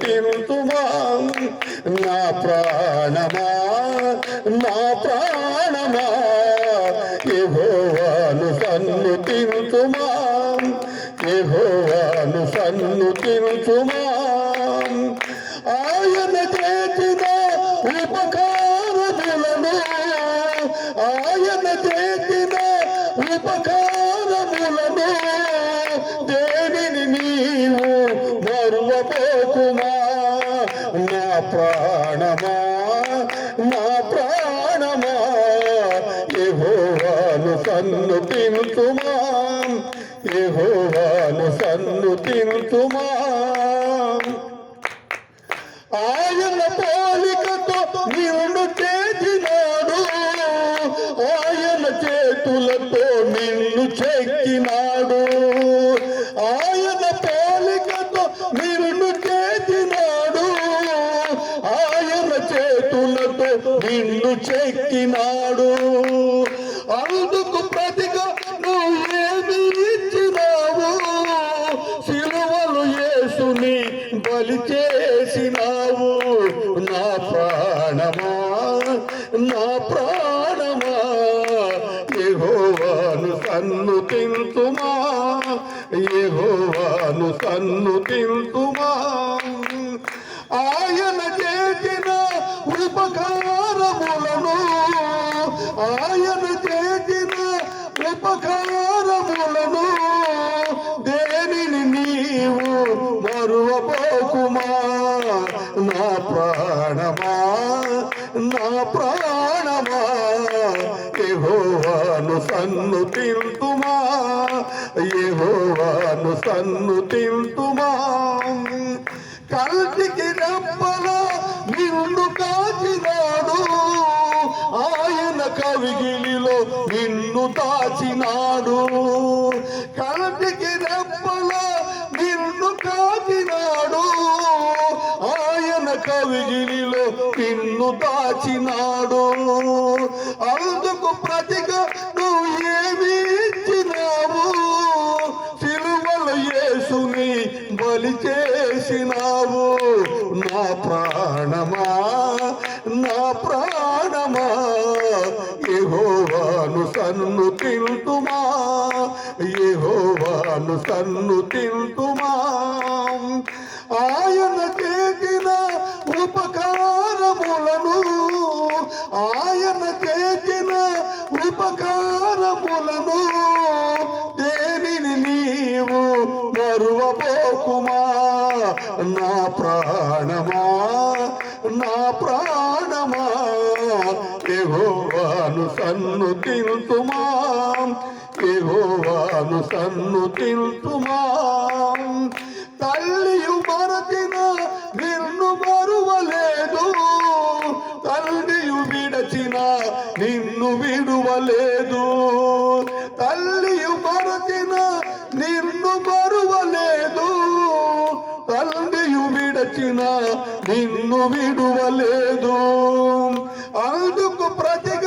తింటుమా నా ప్రాణమా నా ప్రాణమా యెహోవాను సన్ను తింటుమా యెహోవాను సన్ను తింటుమా ఆయన చేసిన ఉపకారములను ఆయన చేసిన ఉపకారములను ప్రాణమా నా ప్రాణమా యెహోవాను సన్ను తింటుమా యెహోవాను సన్ను తింటుమా ఆయన పోలికతో నిన్ను చేసినాడు ఆయన చేతులతో నిన్ను చెక్కినాడు. ఆ చేతులతో నిన్ను చెక్కినాడు అందుకు ప్రతిగా నువ్వేమి ఇచ్చినావు? సిలువలు యేసుని బలి చేసినావు. నా ప్రాణమా? నా ప్రాణమా? యెహోవాను సన్ను తింటుమా యెహోవాను సన్ను తింటుమా ఉపకారములను దేనిని నీవు మరువపోకుమా నా ప్రాణమా? నా ప్రాణమా? యెహోవాను సన్ను తింటుమా? యెహోవాను సన్ను తింటుమా? కంటికి రెప్పల నిన్ను కాచినా కవిగిలిలో నిన్ను దాచినాడు కంటికి రెప్పలో నిన్ను కాచినాడు. ఆయన కవిగిలిలో నిన్ను దాచినాడు. అందుకు ప్రతిగా నువ్వు ఏమి ఇచ్చినావు సిలువల యేసుని బలి చేసినావు. నా ప్రాణమా సన్ను తింటుమా? యహోవాను సన్ను తింటుమా? ఆయన చేసిన ఉపకారములను ఆయన చేసిన ఉపకారములను దేనిని నీవు మరువపోకుమా నా ప్రాణమా? నా ప్రాణ యెహోవాను సన్ను తింటుమా యెహోవాను సన్ను తింటుమా తల్లియు మరచిన నిన్ను మరువలేదు. తల్లియు విడచిన నిన్ను విడువలేదు నిన్ను విడువలేదు. అందుకు ప్రతి